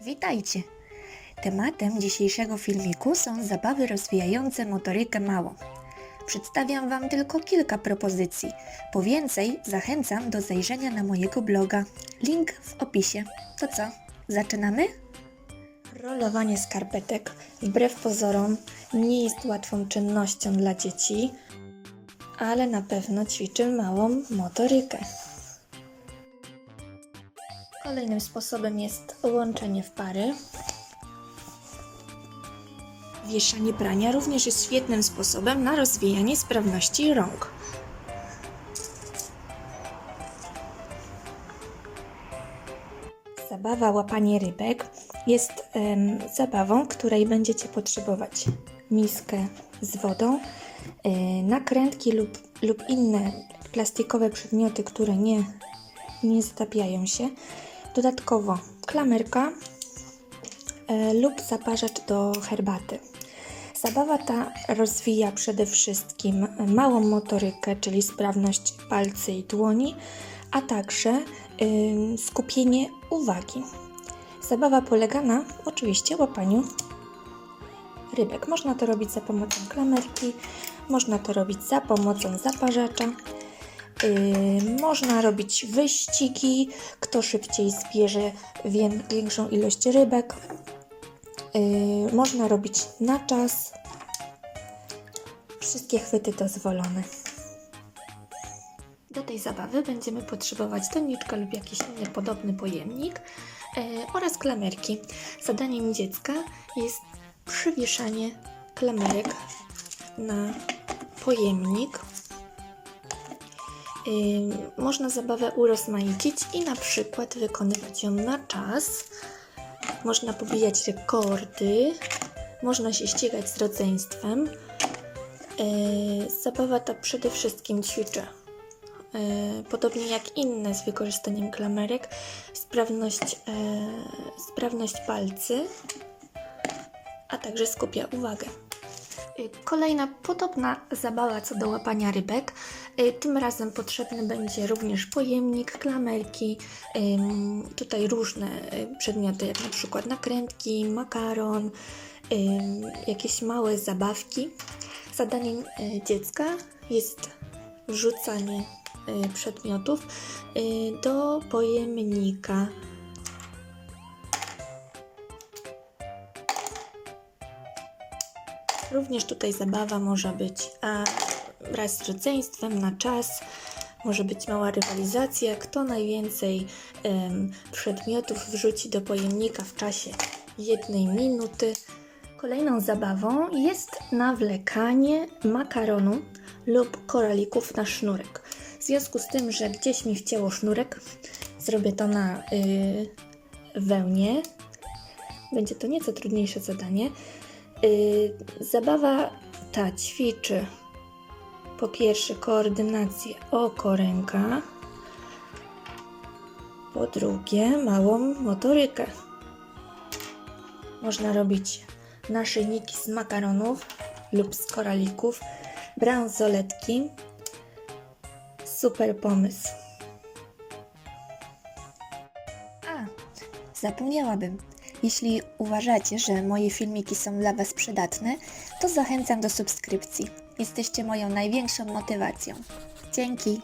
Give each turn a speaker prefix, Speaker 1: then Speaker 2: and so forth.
Speaker 1: Witajcie! Tematem dzisiejszego filmiku są zabawy rozwijające motorykę małą. Przedstawiam Wam tylko kilka propozycji. Po więcej zachęcam do zajrzenia na mojego bloga. Link w opisie. To co? Zaczynamy? Rolowanie skarpetek wbrew pozorom nie jest łatwą czynnością dla dzieci, ale na pewno ćwiczy małą motorykę. Kolejnym sposobem jest łączenie w pary. Wieszanie prania również jest świetnym sposobem na rozwijanie sprawności rąk. Zabawa łapanie rybek jest em, zabawą, której będziecie potrzebować miskę z wodą, y, nakrętki lub, lub inne plastikowe przedmioty, które nie, nie zatapiają się. Dodatkowo klamerka e, lub zaparzacz do herbaty. Zabawa ta rozwija przede wszystkim małą motorykę, czyli sprawność palcy i dłoni, a także ym, skupienie uwagi. Zabawa polega na oczywiście łapaniu rybek. Można to robić za pomocą klamerki, można to robić za pomocą zaparzacza. Yy, można robić wyścigi, kto szybciej zbierze wię- większą ilość rybek. Yy, można robić na czas. Wszystkie chwyty dozwolone. Do tej zabawy będziemy potrzebować doniczkę lub jakiś inny podobny pojemnik yy, oraz klamerki. Zadaniem dziecka jest przywieszanie klamerek na pojemnik. Można zabawę urozmaicić i na przykład wykonywać ją na czas. Można pobijać rekordy, można się ścigać z rodzeństwem. Yy, zabawa ta przede wszystkim ćwiczy, yy, podobnie jak inne z wykorzystaniem klamerek, sprawność, yy, sprawność palcy, a także skupia uwagę. Y, Kolejna podobna zabawa co do łapania rybek. Y, Tym razem potrzebny będzie również pojemnik, klamerki, tutaj różne y, przedmioty, jak na przykład nakrętki, makaron, jakieś małe zabawki. Zadaniem dziecka jest wrzucanie przedmiotów do pojemnika. Również tutaj zabawa może być wraz z rodzeństwem na czas. Może być mała rywalizacja, kto najwięcej przedmiotów wrzuci do pojemnika w czasie jednej minuty. Kolejną zabawą jest nawlekanie makaronu lub koralików na sznurek. W związku z tym, że gdzieś mi wcięło sznurek, zrobię to na y, wełnie. Będzie to nieco trudniejsze zadanie. Y, Zabawa ta ćwiczy po pierwsze koordynację oko-ręka, po drugie małą motorykę. Można robić naszyjniki z makaronów lub z koralików, bransoletki. Super pomysł. A, zapomniałabym. Jeśli uważacie, że moje filmiki są dla Was przydatne, to zachęcam do subskrypcji. Jesteście moją największą motywacją. Dzięki!